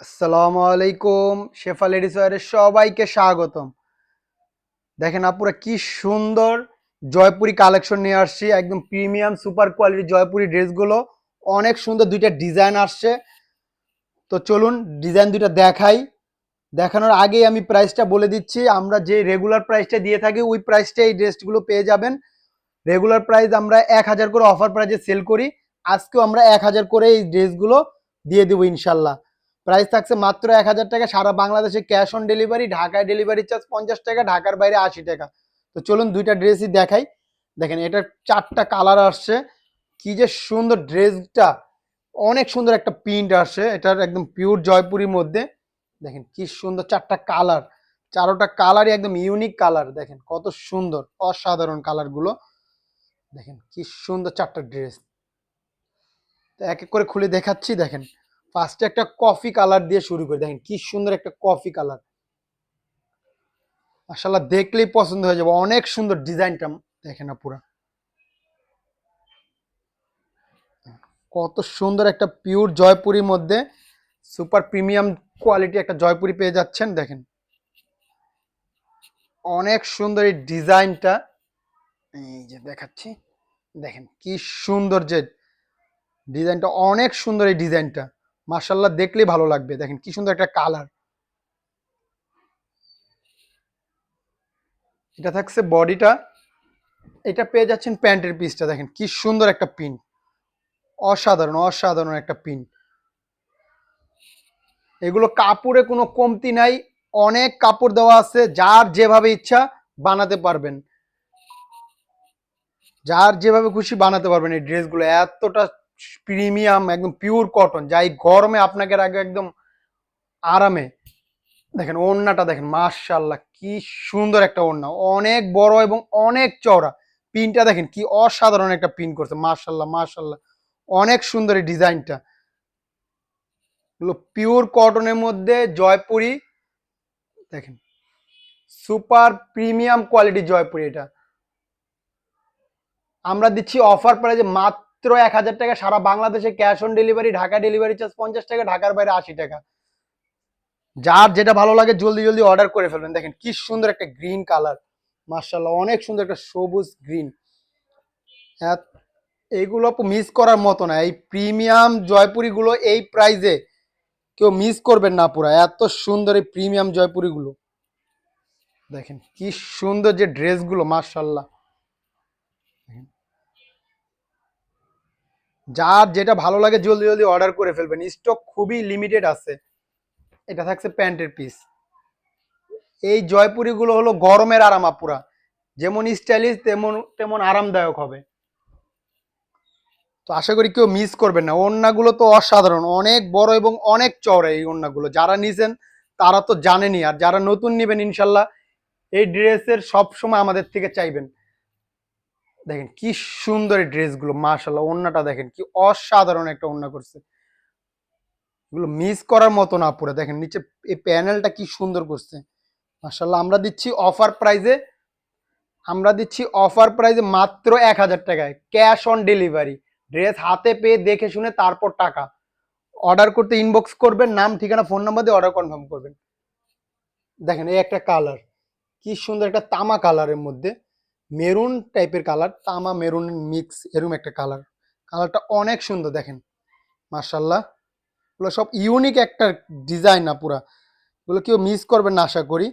আসসালামু আলাইকুম, শেফা লেডিস ওয়ারের সবাইকে স্বাগতম। দেখেন আপুরা কি সুন্দর জয়পুরি কালেকশন নিয়ে আসছি, একদম প্রিমিয়াম সুপার কোয়ালিটি জয়পুরি ড্রেসগুলো। অনেক সুন্দর দুইটা ডিজাইন আসছে। তো চলুন ডিজাইন দুইটা দেখাই। দেখানোর আগেই আমি প্রাইসটা বলে দিচ্ছি, আমরা যে রেগুলার প্রাইসটা দিয়ে থাকি, ওই প্রাইসটা এই ড্রেসগুলো পেয়ে যাবেন। রেগুলার প্রাইস আমরা এক হাজার করে অফার প্রাইসে সেল করি। আজকেও আমরা এক হাজার করে এই ড্রেসগুলো দিয়ে দেবো ইনশাল্লাহ। প্রাইস থাকছে মাত্র এক হাজার টাকা। সারা বাংলাদেশে ক্যাশ অন ডেলিভারি ঢাকায় ডেলিভারি চার্জ পঞ্চাশ টাকা, ঢাকার বাইরে আশি টাকা। তো চলুন দুইটা ড্রেসই দেখাই। দেখেন, এটার চারটা কালার আসছে। কি যে সুন্দর ড্রেসটা। অনেক সুন্দর একটা প্রিন্ট আসছে। এটার একদম পিওর জয়পুরির মধ্যে। দেখেন, কি সুন্দর চারটা কালার চারোটা কালারই একদম ইউনিক কালার দেখেন, কত সুন্দর, অসাধারণ কালারগুলো দেখেন, কি সুন্দর চারটা ড্রেস তো এক এক করে খুলে দেখাচ্ছি, দেখেন। ফার্স্টে একটা কফি কালার দিয়ে শুরু করে। দেখেন কি সুন্দর একটা কফি কালার মাশাল্লাহ দেখলেই পছন্দ হয়ে যাবে। অনেক সুন্দর ডিজাইনটা দেখেন পুরা কত সুন্দর একটা পিওর জয়পুরির মধ্যে সুপার প্রিমিয়াম কোয়ালিটি একটা জয়পুরি পেয়ে যাচ্ছেন, দেখেন। অনেক সুন্দর এই ডিজাইনটা। এই যে দেখাচ্ছি। দেখেন কি সুন্দর যে ডিজাইনটা, অনেক সুন্দর এই ডিজাইনটা। মার্শাল্লাহ দেখলেই ভালো লাগবে। দেখেন কি সুন্দর একটা কালার। এটা থাকছে বডিটা। এটা পেয়ে যাচ্ছেন প্যান্টের পিসটা। দেখেন কি সুন্দর একটা পিন অসাধারণ অসাধারণ একটা পিন এগুলো কাপড়ে কোনো কমতি নাই। অনেক কাপড় দেওয়া আছে। যার যেভাবে ইচ্ছা বানাতে পারবেন। যার যেভাবে খুশি বানাতে পারবেন এই ড্রেসগুলো। এতটা প্রিমিয়াম, একদম পিওর কটন যাই গরমে আপনাকে রাখবে একদম আরামে। দেখেন, ওড়নাটা দেখেন মার্শাল্লাহ কি সুন্দর একটা ওড়না। অনেক বড় এবং অনেক চওড়া। পিনটা দেখেন, কি অসাধারণ একটা পিন করছে মার্শাল্লাহ মার্শাল্লাহ অনেক সুন্দর এই ডিজাইনটা। পিওর কটনের মধ্যে জয়পুরি, দেখেন সুপার প্রিমিয়াম কোয়ালিটি জয়পুরি এটা। আমরা দিচ্ছি অফার প্রাইজে মাত্র এক হাজার টাকা, সারা বাংলাদেশে cash on delivery Dhaka delivery charge পঞ্চাশ টাকা, ঢাকার বাইরে আশি টাকা। যার যেটা ভালো লাগে জলদি জলদি অর্ডার করে ফেলবেন। দেখেন কি সুন্দর একটা গ্রিন কালার মার্শাল্লাহ অনেক সুন্দর একটা সবুজ গ্রিন হ্যাঁ এইগুলো মিস করার মতো না। এই প্রিমিয়াম জয়পুরিগুলো এই প্রাইজে কেউ মিস করবেন না পুরো। এত সুন্দর এই প্রিমিয়াম জয়পুরিগুলো। দেখেন কি সুন্দর যে ড্রেসগুলো মার্শাল্লাহ যার যেটা ভালো লাগে জলদি জলদি অর্ডার করে ফেলবেন। স্টক খুবই লিমিটেড আছে। এটা থাকছে প্যান্টের পিস এই জয়পুরিগুলো হলো গরমের আরাম আপুরা যেমন স্টাইলিশ তেমন তেমন আরামদায়ক হবে। তো আশা করি কেউ মিস করবেন না। ওড়নাগুলো তো অসাধারণ। অনেক বড় এবং অনেক চওড়া এই ওড়নাগুলো। যারা নিছেন, তারা তো জানেনি আর যারা নতুন নেবেন, ইনশাল্লাহ এই ড্রেসের সব সময় আমাদের থেকে চাইবেন। দেখেন কি সুন্দর এই ড্রেসগুলো মাশাল্লাহ ওড়নাটা দেখেন কি অসাধারণ একটা ওড়না করছে। এগুলো মিস করার মতো না পুরো, দেখেন নিচে এই প্যানেলটা কি সুন্দর করছে। মাশাল্লাহ আমরা দিচ্ছি অফার প্রাইজে আমরা দিচ্ছি অফার প্রাইজে মাত্র এক হাজার টাকায় ক্যাশ অন ডেলিভারি ড্রেস হাতে পেয়ে দেখে শুনে তারপর টাকা। অর্ডার করতে ইনবক্স করবেন, নাম, ঠিকানা ফোন নাম্বার দিয়ে অর্ডার কনফার্ম করবেন। দেখেন এই একটা কালার কি সুন্দর একটা তামা কালারের মধ্যে। মেরুন টাইপের কালার তামা মেরুন মিক্স এরকম একটা কালার কালারটা অনেক সুন্দর, দেখেন। মার্শাল্লাহ এগুলো সব ইউনিক একটা ডিজাইন না পুরা। এগুলো কেউ মিস করবেন না, আশা করি।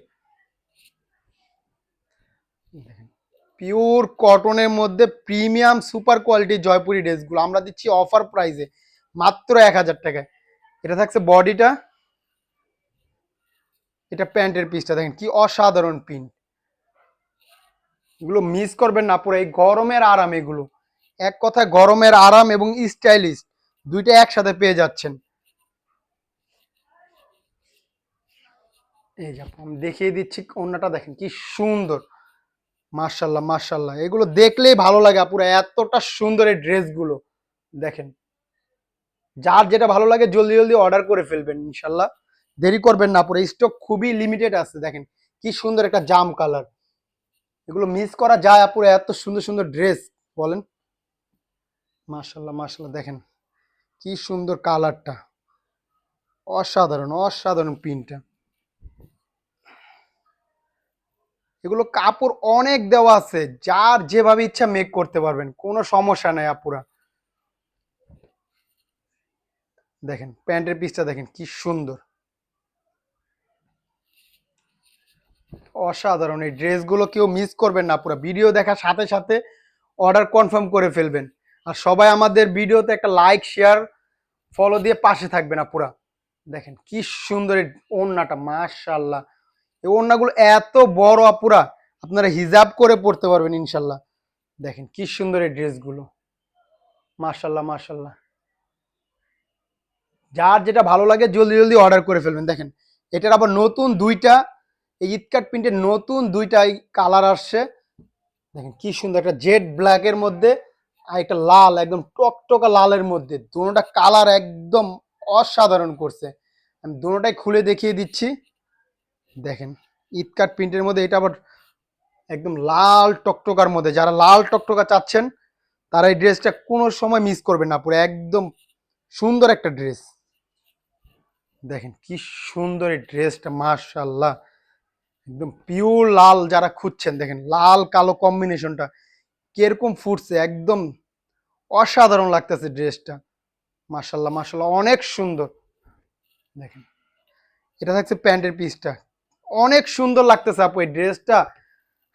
পিওর কটনের মধ্যে প্রিমিয়াম সুপার কোয়ালিটি জয়পুরি ড্রেসগুলো আমরা দিচ্ছি অফার প্রাইসে মাত্র এক হাজার টাকায়। এটা থাকছে বডিটা এটা প্যান্টের পিসটা দেখেন, কি অসাধারণ পিন এগুলো মিস করবেন না, পুরো এই গরমের আরাম এগুলো। এক কথায় গরমের আরাম এবং স্টাইলিশ দুইটা একসাথে পেয়ে যাচ্ছেন। এই যে আমি দেখিয়ে দিচ্ছি অন্যটা দেখেন কি সুন্দর। মার্শাল্লাহ মার্শাল্লাহ এগুলো দেখলেই ভালো লাগে আপুরা এতটা সুন্দর এই ড্রেসগুলো। দেখেন, যার যেটা ভালো লাগে জলদি জলদি অর্ডার করে ফেলবেন ইনশাল্লাহ দেরি করবেন না, পুরো স্টক খুবই লিমিটেড আছে, দেখেন। কি সুন্দর একটা জাম কালার। এগুলো মিস করা যায় আপুরা, এত সুন্দর সুন্দর ড্রেস বলেন। মার্শাল্লাহ মার্শাল্লাহ দেখেন কি সুন্দর কালারটা অসাধারণ অসাধারণ প্রিন্টটা এগুলো কাপড় অনেক দেওয়া আছে, যার যেভাবে ইচ্ছা মেক করতে পারবেন, কোনো সমস্যা নাই আপুরা। দেখেন, প্যান্টের পিসটা দেখেন, কি সুন্দর। অসাধারণ। এই ড্রেসগুলো কেউ মিস করবেন না, পুরো ভিডিও দেখার সাথে সাথে অর্ডার কনফার্ম করে ফেলবেন। আর সবাই আমাদের ভিডিওতে একটা লাইক শেয়ার ফলো দিয়ে পাশে থাকবেন না পুরা। দেখেন কি সুন্দর এই ওড়নাটা মাশাল্লাহ এই ওড়নাগুলো এত বড় আপুরা আপনারা হিজাব করে পড়তে পারবেন ইনশাল্লাহ দেখেন কি সুন্দর এই ড্রেসগুলো। মাশাল্লাহ মাশাল্লাহ যার যেটা ভালো লাগে, জলদি জলদি অর্ডার করে ফেলবেন। দেখেন, এটার আবার নতুন দুইটা এই ইটকাট প্রিন্টের নতুন দুইটা কালার আসছে। দেখেন কি সুন্দর একটা জেড ব্ল্যাকের মধ্যে আর একটা লাল, একদম টকটকা লালের মধ্যে। দুটোটা কালার একদম অসাধারণ করছে। আমি দুটোটাই খুলে দেখিয়ে দিচ্ছি। দেখেন ইটকাট প্রিন্টের মধ্যে এটা আবার একদম লাল টকটকার মধ্যে। যারা লাল টকটকা চাচ্ছেন, তারা এই ড্রেসটা কোনো সময় মিস করবেন না। পুরো একদম সুন্দর একটা ড্রেস দেখেন কি সুন্দর এই ড্রেসটা মাশাল্লাহ একদম পিওর লাল যারা খুঁজছেন, দেখেন লাল, কালো কম্বিনেশনটা কীরকম ফুটছে, একদম অসাধারণ লাগতেছে ড্রেসটা মাশাল্লাহ মাশাল্লাহ অনেক সুন্দর। দেখেন, এটা থাকছে প্যান্টের পিসটা অনেক সুন্দর লাগতেছে আপু, এই ড্রেসটা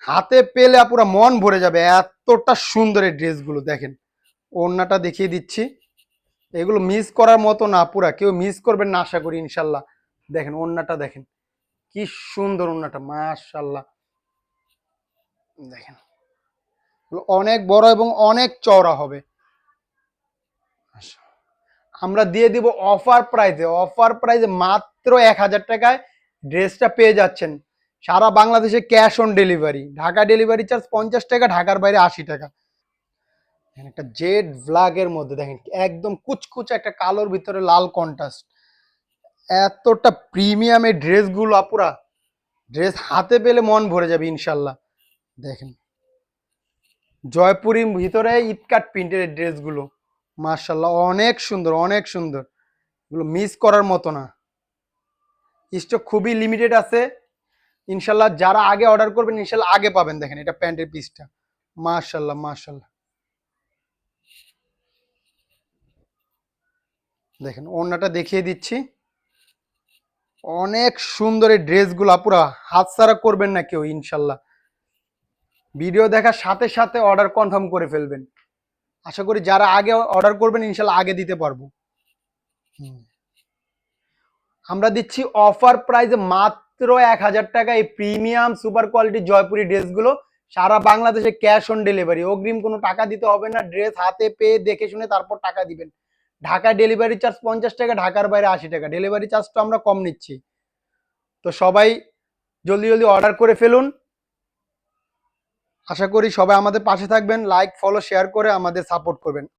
হাতে পেলে আপুরা মন ভরে যাবে, এতটা সুন্দর এই ড্রেসগুলো দেখেন। ওড়নাটা দেখিয়ে দিচ্ছি। এগুলো মিস করার মতো না পুরা কেউ মিস করবেন না, আশা করি ইনশাল্লাহ দেখেন, ওড়নাটা দেখেন। কি সুন্দর ওড়নাটা মাশাল্লাহ দেখেন, অনেক বড় এবং অনেক চওড়া হবে। আমরা দিয়ে দিব অফার প্রাইজে অফার প্রাইজে মাত্র এক হাজার টাকায় ড্রেসটা পেয়ে যাচ্ছেন। সারা বাংলাদেশে cash on delivery, Dhaka delivery charge পঞ্চাশ টাকা, ঢাকার বাইরে আশি টাকা। একটা জেড ব্ল্যাকের মধ্যে, দেখেন, একদম কুচকুচ একটা কালোর ভিতরে লাল কন্ট্রাস্ট এতটা প্রিমিয়ামের ড্রেসগুলো আপুরা, ড্রেস হাতে পেলে মন ভরে যাবে ইনশাল্লাহ। দেখেন জয়পুরি ভিতরে ইটকাট প্রিন্টের ড্রেসগুলো মার্শাল্লাহ অনেক সুন্দর অনেক সুন্দর। এগুলো মিস করার মতো না। স্টক খুবই লিমিটেড আছে। ইনশাল্লাহ যারা আগে অর্ডার করবেন, ইনশাল্লাহ আগে পাবেন। দেখেন, এটা প্যান্টের পিসটা মার্শাল্লাহ মার্শাল্লাহ দেখেন, ওড়নাটা দেখিয়ে দিচ্ছি। অনেক সুন্দর এই ড্রেসগুলো, পুরো হাতছাড়া করবেন না কেউ, ইনশাল্লাহ। ভিডিও দেখার সাথে সাথে অর্ডার কনফার্ম করে ফেলবেন। আশা করি যারা আগে অর্ডার করবেন, ইনশাল্লাহ আগে দিতে পারব। আমরা দিচ্ছি অফার প্রাইসে মাত্র এক হাজার টাকা এই প্রিমিয়াম সুপার কোয়ালিটি জয়পুরি ড্রেসগুলো। সারা বাংলাদেশে ক্যাশ অন ডেলিভারি অগ্রিম কোনো টাকা দিতে হবে না, ড্রেস হাতে পেয়ে, দেখে শুনে তারপর টাকা দিবেন। ঢাকা ডেলিভারি চার্জ পঞ্চাশ টাকা, ঢাকার বাইরে আশি টাকা। ডেলিভারি চার্জটা আমরা কম নিচ্ছি। তো সবাই জলদি জলদি অর্ডার করে ফেলুন। আশা করি সবাই আমাদের পাশে থাকবেন। লাইক ফলো শেয়ার করে আমাদের সাপোর্ট করবেন।